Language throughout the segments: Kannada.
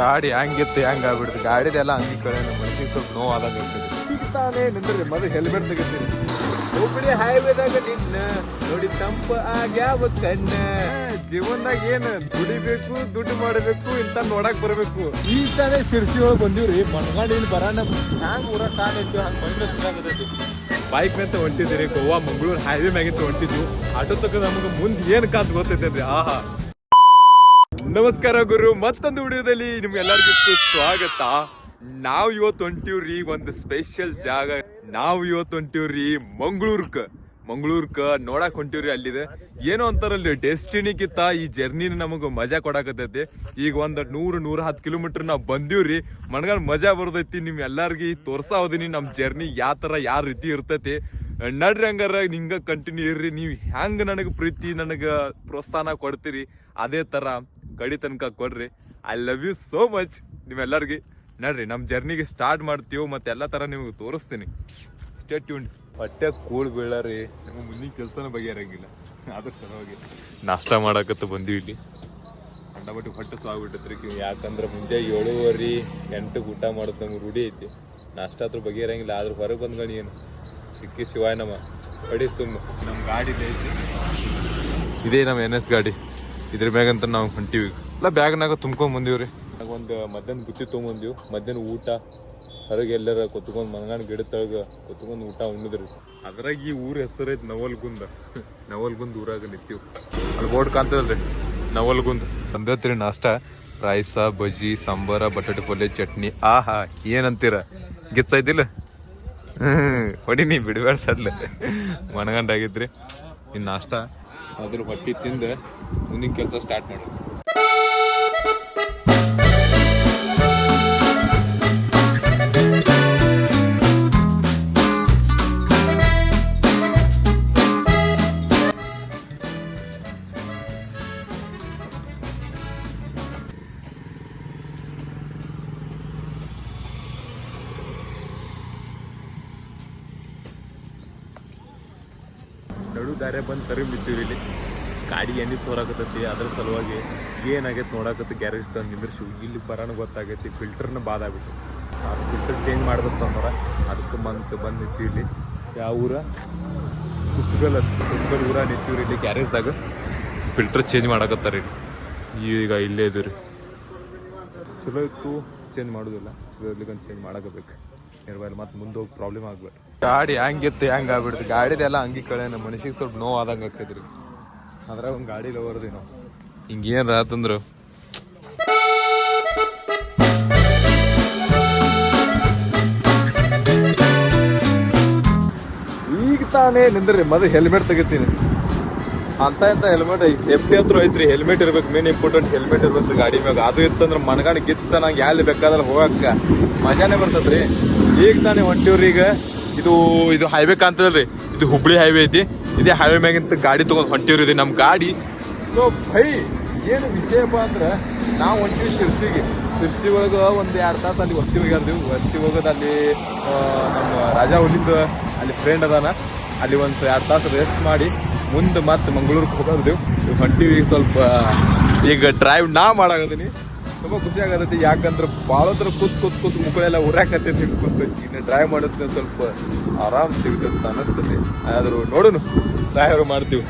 ಗಾಡಿ ಹ್ಯಾಂಗಿತ್ತು ಹೆಂಗ್ ಆಗ್ಬಿಡ್ತು ಗಾಡಿದೆಲ್ಲ ಹಂಗೆ ಕಡೆ ಮನಸ್ಸಿಗೆ ಸ್ವಲ್ಪ ನೋವು ಆದಾಗ ತಾನೇ ನಿಂದ್ರಿ ಮೊದಲು ಹೆಲ್ಮೆಟ್ ತೆಗಿತೀನಿ. ಹುಬ್ಬಳ್ಳಿ ಹೈವೇದಾಗ ನಿನ್ನ. ನೋಡಿ ತಂಪ ಆಗ್ಯಾವ ಕಣ್ಣ. ಜೀವನದಾಗ ಏನು ದುಡಿಬೇಕು ದುಡ್ಡು ಮಾಡಬೇಕು ಇಂತ ನೋಡಕ್ ಬರಬೇಕು. ಈ ತಾನೇ ಸಿರ್ಸಿ ಒಳಗೆ ಬಂದಿವ್ರಿ. ಮನ್ಗಾಡಿ ಇಲ್ಲಿ ಬರಾನ ಹ್ಯಾಂಗ ಊರ ಕಾನ್ ಇತ್ತು ಹಂಗ ಬಂದ್ರೆ ಸುಧಾಗತೈತಿ ಬೈಕ್ ನಂತ ಹೊಂಟಿದ್ರಿ ಗೋವಾ ಮಂಗಳೂರು ಹೈವೇ ಮ್ಯಾಗಿಂತ ಹೊಂಟಿದ್ವು. ಆಟೋ ತಕ್ಕ ನಮಗೆ ಮುಂದೆ ಏನು ಕಾದ್ ಗೊತ್ತೈತೆ ರೀ ಆಹಾ. ನಮಸ್ಕಾರ ಗುರು, ಮತ್ತೊಂದು ವಿಡಿಯೋದಲ್ಲಿ ನಿಮ್ಗೆಲ್ಲರಿಗೂ ಸ್ವಾಗತ ನಾವ್ ಇವತ್ತು ಹೊಂಟಿವ್ರಿ ಒಂದು ಸ್ಪೆಷಲ್ ಜಾಗ. ನಾವ್ ಇವತ್ತು ಹೊಂಟಿವ್ರಿ ಮಂಗಳೂರ್ಕ. ಮಂಗಳೂರ್ಕ ನೋಡಕ್ ಹೊಂಟಿವ್ರಿ ಅಲ್ಲಿದೆ. ಏನೋ ಅಂತಾರಲ್ಲಿ ಡೆಸ್ಟಿನಿಕ್ಕಿತ್ತ ಈ ಜರ್ನಿನ ನಮಗ ಮಜಾ ಕೊಡಕತ್ತೈತಿ. ಈಗ ಒಂದ್ ನೂರು ನೂರ ಹತ್ತು ಕಿಲೋಮೀಟರ್ ನಾವ್ ಬಂದಿವ್ರಿ. ಮನಗಂಡ್ ಮಜಾ ಬರ್ತೈತಿ ನಿಮ್ ಎಲ್ಲಾರ್ಗಿ ತೋರ್ಸಾ ಹೋದಿನಿ ನಮ್ ಜರ್ನಿ ಯಾವ ತರ ಯಾವ ರೀತಿ ಇರ್ತೈತಿ. ನಡ್ರಿ ಹಂಗಾರ, ಹಿಂಗೆ ಕಂಟಿನ್ಯೂ ಇರ್ರಿ. ನೀವು ಹೆಂಗ್ ನನಗೆ ಪ್ರೀತಿ, ನನಗೆ ಪ್ರೋತ್ಸಾಹ ಕೊಡ್ತೀರಿ? ಅದೇ ತರ ಕಡಿ ತನಕ ಕೊಡ್ರಿ. I love you so much ನಿಮ್ಮೆಲ್ಲರಿಗೆ ನಡ್ರಿ ನಮ್ಮ ಜರ್ನಿಗೆ ಸ್ಟಾರ್ಟ್ ಮಾಡ್ತೀವಿ ಮತ್ತೆ ಎಲ್ಲ ತರ ನಿಮಗೆ ತೋರಿಸ್ತೀನಿ. ಸ್ಟೇಟ್ ಟ್ಯೂನ್ ಹೊಟ್ಟೆ ಕೂಳ್ ಬೀಳರಿ. ನಮಗೆ ಮುಂದಿನ ಕೆಲಸನ ಬಗೆಹರಂಗಿಲ್ಲ ಅದ್ರ ಸಲುವಾಗಿ. ನಾಷ್ಟ ಮಾಡಕತ್ತ ಬಂದೀವಿ ಇಲ್ಲಿ. ಕಂಡಪಟ್ಟು ಹೊಟ್ಟೆ ಸ್ವಾಗ್ಬಿಟ್ಟತ್ರಿ ಯಾಕಂದ್ರೆ ಮುಂದೆ ಏಳುವರೆ ಎಂಟಕ್ಕೆ ಊಟ ಮಾಡೋದು ನಮ್ಗೆ ರೂಢಿ ಐತಿ. ನಾಷ್ಟ ಹತ್ರ ಬಗೆಹರಂಗಿಲ್ಲ ಆದ್ರೂ ಹೊರಗೆ ಬಂದ್ಗಣಿ ಏನು? ಸಿಕ್ಕಿ ಶಿವಾಯ ನಮ್ಮ ಬಡಿ ಸುಮ್ಮ. ನಮ್ಮ ಗಾಡಿ ಐತಿ. ಇದೇ ನಮ್ಮ ಎನ್ ಎಸ್ ಗಾಡಿ. ಇದ್ರ ಮ್ಯಾಗಂತ ನಾವು ಹೊಂಟಿವಿ. ಇಲ್ಲ ಬ್ಯಾಗ್ನಾಗ ತುಂಬ್ಕೊಂಡ್ ರೀ ಒಂದು ಮಧ್ಯಾಹ್ನ ಬುತ್ತಿ ತೊಗೊಂಬಂದಿವಿ. ಮಧ್ಯಾಹ್ನ ಊಟ ಹೊರಗೆ ಎಲ್ಲರ ಕೊತ್ಕೊಂಡ್ ಮನಗಾಣ ಗಿಡ ತಳಗ ಕೊತ್ಕೊಂಡ್ ಊಟ ಉಣ್ಣಿದ್ರಿ ಅದ್ರಾಗ ಈ ಊರ ಹೆಸರು ಐತೆ ನವಲ್ಗುಂದ. ನವಲ್ಗುಂದ್ ಊರಾಗ ನಿಂತೀವಿ. ಅಲ್ಲಿ ಬೋರ್ಡ್ ಕಾಣ್ತದಲ್ರಿ? ನವಲ್ಗುಂದ್. ತಂದತ್ರಿ ನಾಷ್ಟ. ರೈಸ ಬಜ್ಜಿ ಸಾಂಬಾರ ಬಟಾಟೆ ಪಲ್ಯ ಚಟ್ನಿ. ಆಹಾ ಏನಂತೀರ? ಗಿಚ್ಚೈತಿಲ್ಲ ಹ್ಮ್ ಹೊಡಿನಿ ಬಿಡಬೇಡ ಸಡ್ಲ. ಮನಗಂಡಾಗಿದ್ರಿ ಇನ್ನು ನಾಷ್ಟ. ಅದ್ರ ಹೊಟ್ಟಿ ತಿಂದು ಮುಂದಿನ ಕೆಲಸ ಸ್ಟಾರ್ಟ್ ಮಾಡಿ ನಡು ದಾರೆ ಬಂದು ತರಿ ಬಿದ್ದೀವಿ ಇಲ್ಲಿ. ಗಾಡಿ ಎಣ್ಣೆ ಸೋರಾಕತ್ತೈತಿ, ಅದ್ರ ಸಲುವಾಗಿ ಏನಾಗೈತೆ ನೋಡಾಕತ್ತೆ ಗ್ಯಾರೇಜ್ ತಂದು ನಿಂದ್ರಿಸಿ. ಇಲ್ಲಿ ಬರೋಣ ಗೊತ್ತಾಗೈತಿ, ಫಿಲ್ಟರ್ನ ಬಾದ್ ಆಗ್ಬಿಟ್ಟು ಆ ಫಿಲ್ಟರ್ ಚೇಂಜ್ ಮಾಡ್ಬೇಕು ಅಂದ್ರ ಅದಕ್ಕೆ ಬಂತು ಬಂದು ನಿಂತೀವಿ ಇಲ್ಲಿ ಯಾವ ಊರ? ಕುಸ್ಗಲ್ ಅಂತ ಕುಸ್ಗಲ್ ಊರ ನಿಂತೀವ್ರಿ ಇಲ್ಲಿ ಗ್ಯಾರೇಜ್ದಾಗ. ಫಿಲ್ಟರ್ ಚೇಂಜ್ ಮಾಡಾಕತ್ತಾರೀ ಈಗ ಇಲ್ಲೇ ಇದೀರಿ ಚಲೋ ಇತ್ತು, ಚೇಂಜ್ ಮಾಡೋದಿಲ್ಲ. ಚಲೋ ಇರ್ಲಿಕ್ಕೆ ಚೇಂಜ್ ಮಾಡಾಕಬೇಕು. ಇರ್ಬಾರ್ದು ಮತ್ತೆ ಮುಂದೆ ಹೋಗಿ ಪ್ರಾಬ್ಲಮ್ ಆಗ್ಬೇಡ ಗಾಡಿ ಹೆಂಗಿತ್ತು ಹೆಂಗ್ ಆಗ್ಬಿಡ್ತು ಗಾಡಿದೆಲ್ಲ ಹಂಗಿ ಕಳೆ ಸ್ವಲ್ಪ ನೋವು ಆದಂಗೆ ಆಕೈತ್ರಿ ಅದ್ರಾಗ ಒಂದು ಗಾಡಿ ಲವರ್ದಿ ನಾವು ಹಿಂಗೇನು ಆತಂದ್ರು ಈಗ ತಾನೇ ನಿಂದ್ರಿ ಮೊದಲು ಹೆಲ್ಮೆಟ್ ತೆಗಿತೀನಿ. ಅಂತ ಎಂತ ಹೆಲ್ಮೆಟ್ ಈಗ ಸೇಫ್ಟಿ ಹತ್ರ ಐತ್ರಿ ಹೆಲ್ಮೆಟ್ ಇರ್ಬೇಕು ಮೇನ್ ಇಂಪಾರ್ಟೆಂಟ್ ಹೆಲ್ಮೆಟ್ ಇರ್ಬೇಕು ಗಾಡಿ ಮ್ಯಾಗ. ಅದು ಇತ್ತಂದ್ರೆ ಮನಗಾಣಿ ಗಿಚ್ಚ ನಂಗೆ ಎಲ್ಲಿ ಬೇಕಾದ್ರೆ ಹೋಗಕ್ಕ ಮಜಾನೇ ಬರ್ತದ್ರಿ. ಈಗ ತಾನೇ ಹೊಂಟಿವ್ರಿ ಈಗ. ಇದು ಇದು ಹೈವೇ ಕಾಣ್ತದಲ್ರಿ. ಇದು ಹುಬ್ಳಿ ಹೈವೇ ಐತಿ. ಇದೇ ಹೈವೇ ಮ್ಯಾಗಿಂತ ಗಾಡಿ ತೊಗೊಂಡು ಹೊಂಟಿವ್ರಿ ಇದೆ ನಮ್ಮ ಗಾಡಿ. ಸೊ ಭೈ, ಏನು ವಿಷಯಪ್ಪ ಅಂದ್ರೆ, ನಾವು ಹೊಂಟಿವಿ ಶಿರ್ಸಿಗೆ. ಶಿರ್ಸಿ ಒಳಗೆ ಒಂದು ಎರಡು ತಾಸು ಅಲ್ಲಿ ವಸ್ತಿ ಹೋಗ್ಯಾರ್ದೀವಿ ವಸ್ತಿ ಹೋಗೋದು ಅಲ್ಲಿ ನಮ್ಮ ರಾಜ ಹುಲಿಂದ ಅಲ್ಲಿ ಫ್ರೆಂಡ್ ಅದಾನ. ಅಲ್ಲಿ ಒಂದು ಎರಡು ತಾಸು ರೆಸ್ಟ್ ಮಾಡಿ, ಮುಂದೆ ಮತ್ತೆ ಮಂಗಳೂರಿಗೆ ಹೋಗೋದು ಹೊಂಟಿವಿ ಸ್ವಲ್ಪ, ಈಗ ಡ್ರೈವ್ ನಾ ಮಾಡಾಕತ್ತೀನಿ. ತುಂಬ ಖುಷಿ ಆಗತೈತಿ ಯಾಕಂದ್ರೆ ಭಾಳ ಹತ್ರ ಕೂತ್ ಕೂತ್ ಕೂತ್ ಮುಕ್ಕಳೆಲ್ಲ ಉರಾಕತ್ತೈತಿ ಕೂತ್. ಇನ್ನು ಡ್ರೈವ್ ಮಾಡೋದ್ರಿಂದ ಸ್ವಲ್ಪ ಆರಾಮ್ ಸಿಗುತ್ತೆ ಅಂತ ಅನಿಸ್ತದೆ ಆದರೂ ನೋಡೋಣ ಡ್ರೈವರ್ ಮಾಡ್ತೀವಿ.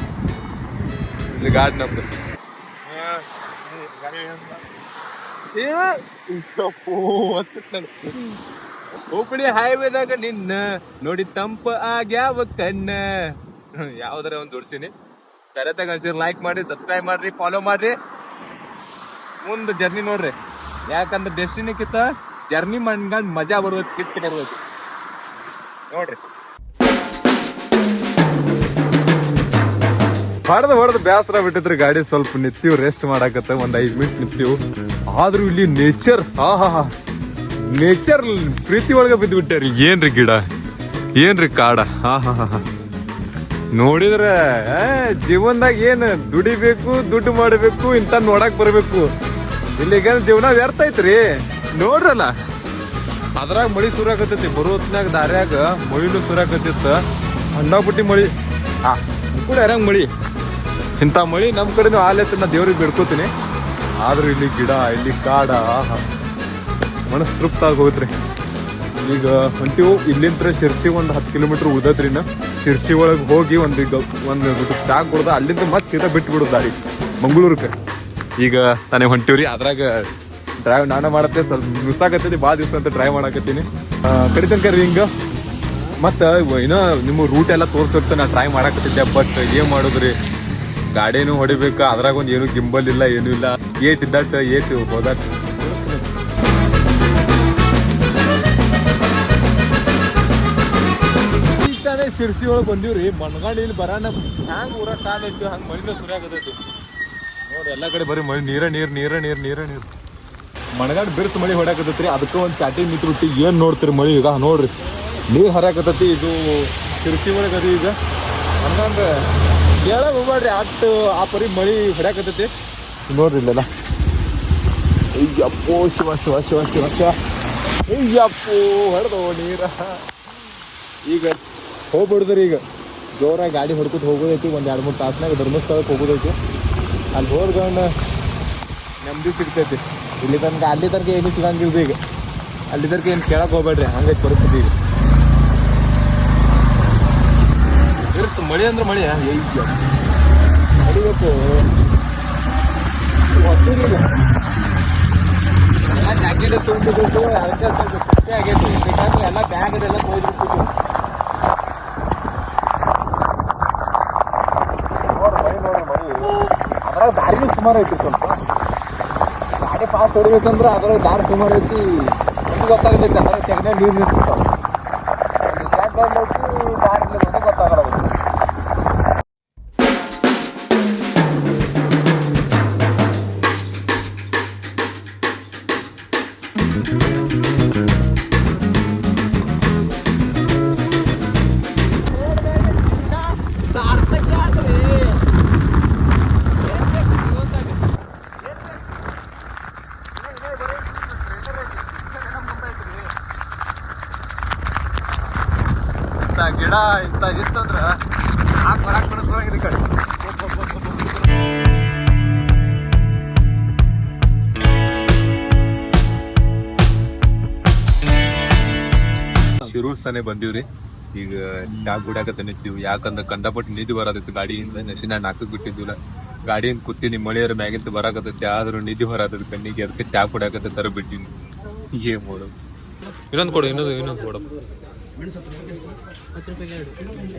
ಇಲ್ಲಿ ಗಾಡಿ ನಮ್ದು. ಹುಬ್ಳಿ ಹೈವೇದಾಗ ನಿನ್ನ ನೋಡಿ ತಂಪ ಆಗ್ಯಾವ ಕಣ್ಣ. ಯಾವ್ದಾರ ಒಂದ್ ದುಡ್ಸಿನಿ ಅನ್ಸಿರ್ ಲೈಕ್ ಮಾಡಿ ಸಬ್ಸ್ಕ್ರೈಬ್ ಮಾಡ್ರಿ ಫಾಲೋ ಮಾಡ್ರಿ. ಮುಂದೆ ಜರ್ನಿ ನೋಡ್ರಿ. ಯಾಕಂದ್ರೆ ಡೆಸ್ಟಿನಿಕ್ಕಿಂತ ಜರ್ನಿ ಮಾಡ್ಕೊಂಡು ಮಜಾ ಬರ್ಬೋದು ಕಿತ್ ಬರ್ಬೋದು ನೋಡ್ರಿ. ಹೊಡೆದು ಹೊಡೆದು ಬೇಸರ ಬಿಟ್ಟಿದ್ರಿ ಗಾಡಿ ಸ್ವಲ್ಪ ನಿಂತೀವಿ ರೆಸ್ಟ್ ಮಾಡಾಕತ್ತ, ಒಂದ್ ಐದ್ ಮಿನಿಟ್ ನಿಂತೀವಿ ಆದ್ರೂ ಇಲ್ಲಿ ನೇಚರ್ ಹಾ ಹಾ ಹಾ ನೇಚರ್ ಪ್ರೀತಿ ಒಳಗೆ ಬಿದ್ದು ಬಿಟ್ಟಾರಿ ಏನ್ರಿ ಗಿಡ? ಏನ್ರಿ ಕಾಡ? ಹಾ ಹಾ ಹಾ ಹಾ ನೋಡಿದ್ರೆ ಜೀವನದಾಗ ಏನ್ ದುಡಿಬೇಕು, ದುಡ್ಡು ಮಾಡಬೇಕು ಇಂತ ನೋಡಕ್ ಬರ್ಬೇಕು. ಇಲ್ಲಿಗ ಜೀವನ ವ್ಯರ್ಥ ಐತ್ರಿ? ನೋಡ್ರಲ್ಲ. ಅದ್ರಾಗ ಮಳಿ ಸುರಾಕತ್ತೈತಿ ಬರೋ ಹೊತ್ನ್ಯಾಗ ದಾರ್ಯಾಗ ಮಳಿನೂ ಸುರಾಕತ್ತಿತ್ತು ಹಣ್ಣಾಗ್ಬಿಟ್ಟಿ ಮಳಿ. ಆ ಕೂಡ ಯಾರಂಗ್ ಮಳಿ? ಇಂಥ ಮಳಿ ನಮ್ಮ ಕಡೆನೂ ಆಲೈತೆ ನಾ ದೇವ್ರಿಗೆ ಬಿಡ್ಕೋತೀನಿ. ಆದ್ರೂ ಇಲ್ಲಿ ಗಿಡ, ಇಲ್ಲಿ ಕಾಡ, ಆಹಾ. ಮನಸ್ಸು ತೃಪ್ತ ಆಗಿ ಹೋಗ್ತ್ರಿ. ಈಗ ಹೊಂಟಿವು ಇಲ್ಲಿಂದ ಶಿರ್ಸಿ ಒಂದು ಹತ್ತು ಕಿಲೋಮೀಟರ್ ಉಳ್ದತ್ರಿ ಇನ್ನ. ಶಿರ್ಸಿ ಒಳಗೆ ಹೋಗಿ ಒಂದು ಒಂದು ಚಾಕ್ ಕುಡ್ದ ಅಲ್ಲಿಂದ ಮತ್ತೆ ಸೀದಾ ಬಿಟ್ಟು ಬಿಡೋದು ದಾರಿ. ಮಂಗಳೂರಿಗೆ. ಈಗ ತಾನೇ ಹೊಂಟಿವ್ರಿ. ಅದ್ರಾಗ ಡ್ರೈವ್ ನಾನು ಮಾಡತ್ತೆ. ಸ್ವಲ್ಪ ಆಗತ್ತೈತಿ ಭಾಳ ದಿವಸ ಅಂತ ಡ್ರೈವ್ ಮಾಡಕತ್ತೀನಿ. ಕಡಿತನ ಕರಿ ಹಿಂಗ. ಮತ್ತು ಏನೋ ನಿಮ್ಮ ರೂಟ್ ಎಲ್ಲ ತೋರ್ಸಿರ್ತ ನಾ ಟ್ರೈ ಮಾಡಕತ್ತಿದ್ದೆ. ಬಟ್ ಏನು ಮಾಡೋದ್ರಿ? ಗಾಡಿನೂ ಹೊಡಿಬೇಕು. ಅದ್ರಾಗ ಒಂದು ಏನು ಗಿಂಬಲ್ ಇಲ್ಲ, ಏನೂ ಇಲ್ಲ. ಏಟ್ ಇದ್ದಟ್ ಏಟ್ ಹೋದಟ್. ಸಿರ್ಸಿ ಒಳಗೆ ಬಂದೀವ್ರಿ. ಮಣ್ಗಾಡಿ ಇಲ್ಲಿ ಬರಾನ ಹ್ಯಾಂಗ ಊರ ಕಾಲ ಇಟ್ಟು ಹಂಗೆ ನೋಡಿ, ಎಲ್ಲ ಕಡೆ ಬರೀ ಮಳೆ, ನೀರ, ನೀರು ನೀರ ನೀರು ನೀರ, ನೀರು. ಮಣಗಾಡ್ ಬಿರ್ಸ್ ಮಳಿ ರೀ ಅದಕ್ಕೆ ಒಂದು ಚಾಟಿ ರೊಟ್ಟಿ ಏನು ನೋಡ್ತೀರಿ ಮಳಿ ಈಗ? ನೋಡ್ರಿ. ನೀರು ಹರಿಯಾಕತ್ತೈತಿ, ಇದು ತಿರುಚಿ ಒಳಗೆ ಅದು ಈಗ. ಹಂಗಂದ್ರೆ, ಕೇಳಕ್ ಹೋಗ್ಬೇಡ್ರಿ ಅಟ್ಟು ಆ ಪರಿ ಮಳಿ ಹೊಡ್ಯಾಕತೈತಿ ನೋಡ್ರಿ ಇಲ್ಲೆಲ್ಲ. ಅಯ್ಯಪ್ಪೋ, ಶಿವ ಶಿವ ಶಿವ ಶಿವ ಶಿವ. ಅಯ್ಯಪ್ಪೋ, ಹೊಡೆದೋ ನೀರ. ಈಗ ಹೋಗ್ಬಿಡ್ದ್ರಿ ಈಗ. ಜೋರಾಗಿ ಗಾಡಿ ಹೊಡ್ಕೊತ ಹೋಗೋದೈತಿ, ಒಂದು ಎರಡು ಮೂರು ತಾಸ್ನಾಗ ಧರ್ಮಸ್ಥಳಕ್ಕೆ ಹೋಗೋದೈತಿ. ಅಲ್ಲಿ ಹೋದ್ಕೊಂಡು ನೆಮ್ಮದಿ ಸಿಗ್ತೈತಿ. ಇಲ್ಲಿ ತನಕ ಅಲ್ಲಿ ತನಕ ಏನು ಸಿಗಂಗಿಲ್ರಿ ಈಗ. ಅಲ್ಲಿ ತನಕ ಏನು ಕೇಳಕ್ ಹೋಗ್ಬೇಡ್ರಿ ಹಂಗೈತಿ ಪರಿಸ್ಥಿತಿ ಈಗ. ಮಳಿ ಅಂದ್ರೆ ಮಳೆ. ಹೊಡಿಬೇಕು ಹೊಟ್ಟಿರಿಲ್ಲ. ಎಲ್ಲ ಜಾಕೆಟ್ ತುಂಬಿದ್ದು ಅದಕ್ಕೆ ಸ್ವಲ್ಪ ಸುಸ್ತಿ ಆಗೈತಿ. ಎಲ್ಲ ಬ್ಯಾಗ್ ಅದೆಲ್ಲ ಕೊಯ್ದಿರ್ತಿದ್ವಿ ಅದ್ರಾಗ ದಾರಿನೂ ಸುಮಾರು ಐತಿ ಸ್ವಲ್ಪ. ಗಾಡಿ ಫಾಸ್ಟ್ ಹೊಡಿಬೇಕಂದ್ರೆ ಅದ್ರಾಗ ದಾರಿ ಸುಮಾರು ಐತಿ. ಗೊತ್ತಾಗಬೇಕು ಅದ್ರಾಗ ತೆಗನೆ ನೀರು ನಿಂತಿರ್ತಾವ ಗಿಡ ಇಂತ ಇತ್ತಂದ್ರ ಹಾಕ್ ಬರಾಕ್ ಈ ಕಡೆ. ಶಿರೂರ್ ಸನೆ ಬಂದೀವ್ರಿ. ಈಗ ಚಾ ಗುಡಾಕತ್ತ ನಿಂತೀವಿ ಯಾಕಂದ್ರೆ ಕಂಡಪಟ್ಟು ನಿಧಿ ಬರತೈತಿ ಗಾಡಿಯಿಂದ ನೆಸಿನ ನಾಲ್ಕು ಬಿಟ್ಟಿದ್ದಿಲ್ಲ. ಗಾಡಿಯಿಂದ ಕೂತಿ ನಿಮ್ಮ ಮಳೆಯವ್ರ ಮ್ಯಾಗಿಂತ ಬರಾಕತ್ತೈತಿ. ಆದ್ರೂ ನಿಧಿ ಹೊರತೈತಿ. ಕಣ್ಣಿಗೆ ಅದಕ್ಕೆ ಚಾ ಕುಡಾಕತ್ತ ತರ ಬಿಟ್ಟಿನಿ ಏನ್ ಮಾಡೋದು ಇನ್ನೊಂದು ಕೊಡು ಇನ್ನೊಂದು ಇನ್ನೊಂದು ಕೊಡು.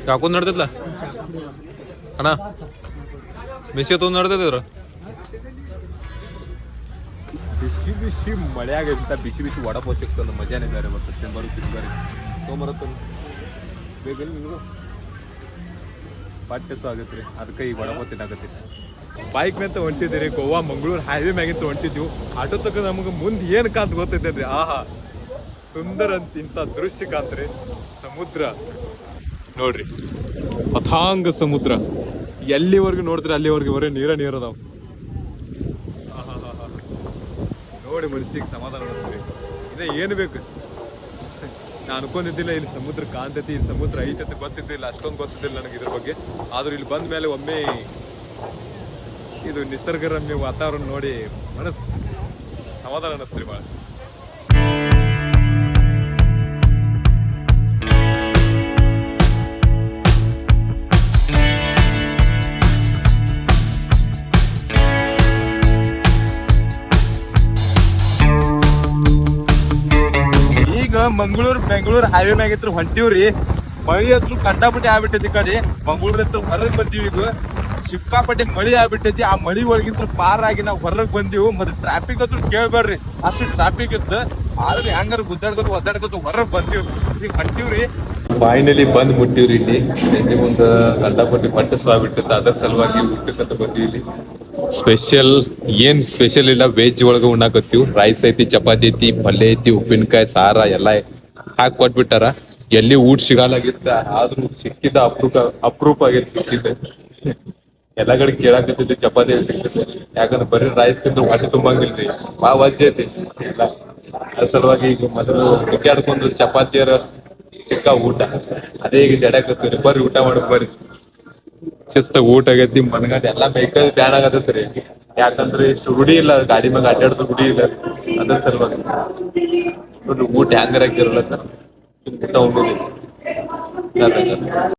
ಚಾಕು ನಡ್ದೈತ್ಲ ಅಣ್ಣ ಮಿಸಿ ತೊಂದು ನಡ್ದೈತ್ರ ಬಿಸಿ ಬಿಸಿ ಮಳೆ ಇಂಥ ಬಿಸಿ ಬಿಸಿ ವಡಪಾವ್ ಪೋಷಕ್ತ ಮಜಾನೇ ಬೇರೆ ಬರ್ತದೆ ತಿನ್ಬಾರು ತಿನ್ಬಾರಿ ತೊಗೊಂಬರತ್ತ ಬೇಕಲ್ಲ ನಿನಗೂ ಹೊಟ್ಟೆ ಆಗತ್ತೆ ರೀ ಅದಕ್ಕೆ ಈಗ ವಡಪಾವ್ ತಿನ್ನಾಗತ್ತೆ ಬೈಕ್ ಮೇಲೆ ಹೊಂಟಿದ್ದೀರಿ ಗೋವಾ, ಮಂಗಳೂರು ಹೈವೇ ಮ್ಯಾಗಿಂತ ಹೊಂಟಿದ್ವು ಆಟೋ ತಕ್ಕ ನಮಗೆ ಮುಂದೆ ಏನು ಕಾಂತ ರೀ ಆಹಾ. ಸುಂದರ ಅಂತ ಇಂಥ ದೃಶ್ಯ ಕಾಂತ್ರಿ ಸಮುದ್ರ. ನೋಡ್ರಿ ಅಥಾಂಗ ಸಮುದ್ರ. ಎಲ್ಲಿವರೆಗೂ ನೋಡಿದ್ರೆ ಅಲ್ಲಿವರೆಗೂ ಬರೀ ನೀರ ನೀರ ಅದಾವ ಆಹಾಹಾಹಾ. ನೋಡಿ ಮನಸ್ಸಿಗೆ ಸಮಾಧಾನ ಅನಿಸ್ತೀರಿ ಇನ್ನ ಏನು ಬೇಕು? ನಾನು ಅನ್ಕೊಂಡಿದ್ದಿಲ್ಲ ಇಲ್ಲಿ ಸಮುದ್ರ ಕಾಂತೈತಿ ಇಲ್ಲಿ ಸಮುದ್ರ ಐತೆ ಅಂತ ಗೊತ್ತಿದ್ದಿಲ್ಲ ಅಷ್ಟೊಂದು ಗೊತ್ತಿದ್ದಿಲ್ಲ ನನಗೆ ಇದ್ರ ಬಗ್ಗೆ. ಆದ್ರೂ ಇಲ್ಲಿ ಬಂದ ಮೇಲೆ ಒಮ್ಮೆ ಇದು ನಿಸರ್ಗರಮ್ಯ ವಾತಾವರಣ ನೋಡಿ ಮನಸ್ಸು ಸಮಾಧಾನ ಅನಿಸ್ತೀರಿ ಭಾಳ ಮಂಗಳೂರು, ಬೆಂಗಳೂರು ಹೈವೇ ಮ್ಯಾಗಿತ್ರ ಹೊಂಟಿವ್ರಿ. ಮಳಿ ಹತ್ರ ಕಂಡಾಪಟ್ಟಿ ಆಗ್ಬಿಟ್ಟೈತಿ ಕಡೆ. ಮಂಗಳೂರ್ ಹತ್ರ ಹೊರಗ್ ಬಂದೀವಿ ಈಗ. ಸಿಕ್ಕಾಪಟ್ಟೆ ಮಳಿ ಆಗ್ಬಿಟ್ಟೈತಿ. ಆ ಮಳಿ ಒಳಗಿಂತ ಪಾರ್ ಆಗಿ ನಾವು ಹೊರಗೆ ಬಂದೀವಿ. ಮತ್ತೆ ಟ್ರಾಫಿಕ್ ಹತ್ರ ಕೇಳ್ಬೇಡ್ರಿ. ಅಷ್ಟು ಟ್ರಾಫಿಕ್ ಇತ್ತು. ಆದ್ರೆ ಹೆಂಗಾರ ಗುದ್ದಾಡ್ಕೊತ ಒದ್ದಾಡ್ಕೊತ ಹೊರಗೆ ಬಂದೀವಿ. ಈಗ ಹೊಂಟಿವ್ರಿ. ಫೈನಲಿ ಬಂದ್ ಮುಟ್ಟಿವ್ರಿ ಇಲ್ಲಿ. ಮುಂದೆ ಕಂಡಾಪಟ್ಟಿ ಪಟ್ಟ ಸ್ವಾಬಿಟ್ಟಿತ್ತು ಅದ್ರ ಸಲುವಾಗಿ ಊಟಕ್ಕಂತ ಬಂದೀವಿ ಇಲ್ಲಿ. ಸ್ಪೆಷಲ್ ಏನ್ ಸ್ಪೆಷಲ್ ಇಲ್ಲ ವೆಜ್ ಒಳಗ ಉಣ್ಣಾಕತ್ತೀವಿ. ರೈಸ್ ಐತಿ, ಚಪಾತಿ ಐತಿ, ಪಲ್ಯ ಐತಿ, ಉಪ್ಪಿನಕಾಯಿ, ಸಾರ, ಎಲ್ಲ ಹಾಕಿ ಕೊಟ್ಬಿಟ್ಟಾರ. ಎಲ್ಲಿ ಊಟ ಸಿಗಲಾಗಿತ್ತ, ಆದ್ರೂ ಸಿಕ್ಕಿದ್ದ ಅಪ್ರೂಪ ಅಪ್ರೂಪ ಆಗೈತಿ, ಸಿಕ್ಕಿದ್ದೆ. ಎಲ್ಲ ಕಡೆ ಕೇಳಾಕತ್ತಿದ್ದೆ, ಚಪಾತಿ ಸಿಕ್ತೈತೆ ಯಾಕಂದ್ರೆ ಬರೀ ರೈಸ್ ತಿಂದ್ರೆ ಹೊಟ್ಟೆ ತುಂಬಂಗಿಲ್ರಿ. ಬಾ ವಜ್ಜೆ ಐತಿ. ಎಲ್ಲ ಅದ್ರ ಸಲುವಾಗಿ ಈಗ ಮೊದಲು ಹುಡುಕ್ಯಾಡ್ಕೊಂಡು ಚಪಾತಿಯರ ಸಿಕ್ಕ ಊಟ. ಅದೇ ಈಗ ಜಡಾಕತ್ತೀರಿ ಬರ್ರಿ, ಊಟ ಮಾಡಕ್ ಬರ್ರಿ. ಶಿಸ್ತ ಊಟ ಆಗೈತಿ, ಮನಗಾಡಿ ಎಲ್ಲಾ ಬೇಕದ್ ಬ್ಯಾನ್ ಆಗತ್ತೈತ್ರಿ ಯಾಕಂದ್ರೆ ಇಷ್ಟು ರೂಢಿ ಇಲ್ಲ, ಗಾಡಿ ಮ್ಯಾಗ ಅಡ್ಡಾಡ್ದು ರೂಢಿ ಇಲ್ಲ. ಅದ್ರ ಸಲುವಾಗಿ ನೋಡ್ರಿ ಊಟ ಹ್ಯಾಂಗರ್ ಆಗಿರಲ್ಲ ಊಟ ಉಂಡಿದ್ವಿ